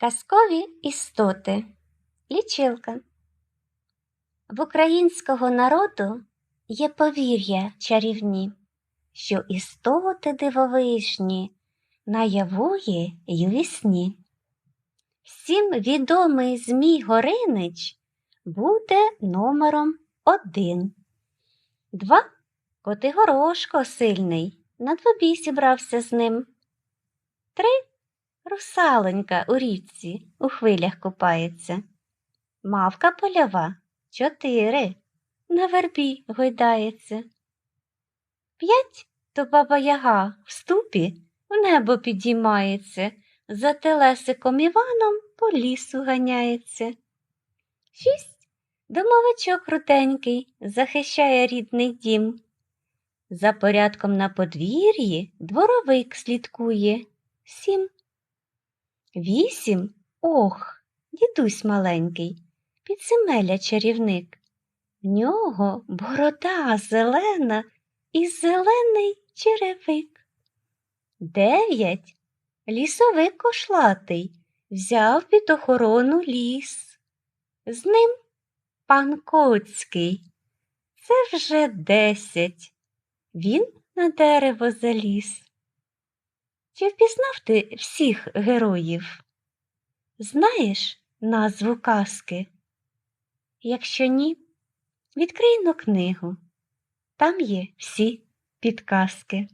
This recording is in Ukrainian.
Казкові істоти. Лічилка. В українського народу є повір'я чарівні, що істоти дивовижні наявує й у вісні. Всім відомий Змій Горинич буде номером один. Два Котигорошко сильний, на двобій зібрався з ним. Три Русалонька у річці у хвилях купається. Мавка польова чотири на вербі гойдається. П'ять то баба яга в ступі в небо підіймається, за телесиком Іваном по лісу ганяється. Шість домовичок руденький захищає рідний дім. За порядком на подвір'ї дворовик слідкує. Сім. Вісім ох, дідусь маленький, підземелля чарівник. В нього борода зелена і зелений черевик. Дев'ять лісовик кошлатий взяв під охорону ліс. З ним пан Коцький. Це вже десять. Він на дерево заліз. Чи впізнав ти всіх героїв? Знаєш назву казки? Якщо ні, відкрий но книгу. Там є всі підказки.